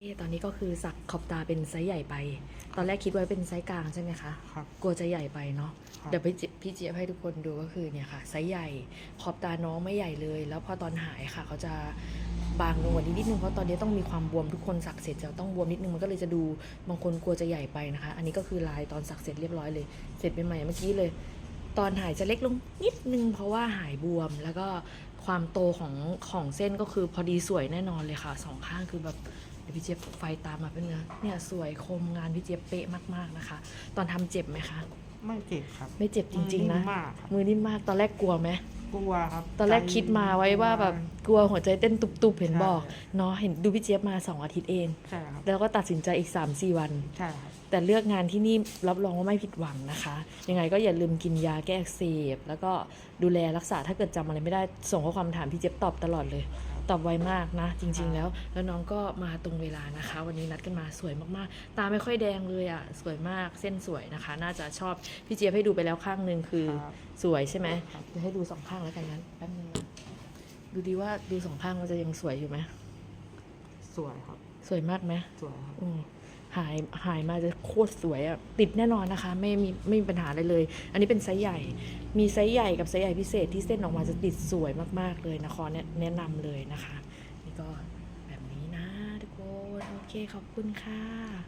เอ๊ะตอนนี้ก็คือสักขอบตาเป็นไซส์ใหญ่ไป ตอนแรกคิดไว้เป็นไซส์กลางใช่ไหมคะครับกลัวจะใหญ่ไปเนาะครับเดี๋ยวพี่เจพี่เจี๊ยบให้ทุกคนดูก็คือเนี่ยค่ะไซส์ใหญ่ ขอบตาน้องไม่ใหญ่เลย แล้วพอตอนหายค่ะเขาจะบางลงกว่านี้นิดนึงเพราะตอนนี้ต้องมีความบวมทุกคนสักเสร็จจะต้องบวมนิดนึงมันก็เลยจะดูบางคนกลัวจะใหญ่ไปนะคะ อันนี้ก็คือลายตอนสักเสร็จเรียบร้อยเลย เสร็จใหม่ๆเมื่อกี้เลย ตอนหายจะเล็กลงนิดนึง เพราะว่าหายบวมแล้วก็ความโตของของเส้นก็คือพอดีสวยแน่นอนเลยค่ะสองข้างคือแบบเดี๋ยวพี่เจี๊ยบไฟตามมาเป็นเนื้อเนี่ยสวยคมงานพี่เจี๊ยบเป๊ะมากๆนะคะ ตอนทำเจ็บไหมคะ ไม่เจ็บครับ ไม่เจ็บจริงๆนะ มือมากครับมือนิ่มมากตอนแรกกลัวไหม กลัวครับตอนแรกคิดมาไว้ว่าแบบกลัวหัวใจเต้นตุบๆเห็นใช่บอกเนาะเห็นดูพี่เจี๊ยบมาสองอาทิตย์เองใช่ครับแล้วก็ตัดสินใจอีก 3 4 วันใช่ครับแต่เลือกงานที่นี่รับรองว่าไม่ผิดหวังนะคะ ยังไงก็อย่าลืมกินยาแก้อักเสบแล้วก็ดูแลรักษาถ้าเกิดจำอะไรไม่ได้ส่งข้อความถามพี่เจี๊ยบตอบตลอดเลย ตอบไวมากนะ จริง ๆ แล้ว แล้วน้องก็มาตรงเวลานะคะ วันนี้นัดกันมาสวยมากๆ ตาไม่ค่อยแดงเลยอะ่ะสวยมากเส้นสวยนะคะ น่าจะชอบพี่เจี๊ยบให้ดูไปแล้วข้างหนึ่งคือครับสวยใช่ไหมครับเดี๋ยวให้ดูสองข้างแล้วกันนั้นแป๊บนึงนะดูดีว่าดูสองข้างมันจะยังสวยอยู่ไหมสวยครับ สวยมากไหมสวยครับอืม หายหายมาจะโคตรสวยอะ่ะติดแน่นอนนะคะ ไม่มีไม่มีปัญหาอะไรเลย อันนี้เป็นไซส์ใหญ่ มีไซส์ใหญ่กับไซส์ใหญ่พิเศษที่เส้นออกมาจะติดสวยมากๆเลยนะคอแนะแนะนำเลยนะคะ นี่ก็แบบนี้นะทุกคน โอเคขอบคุณค่ะ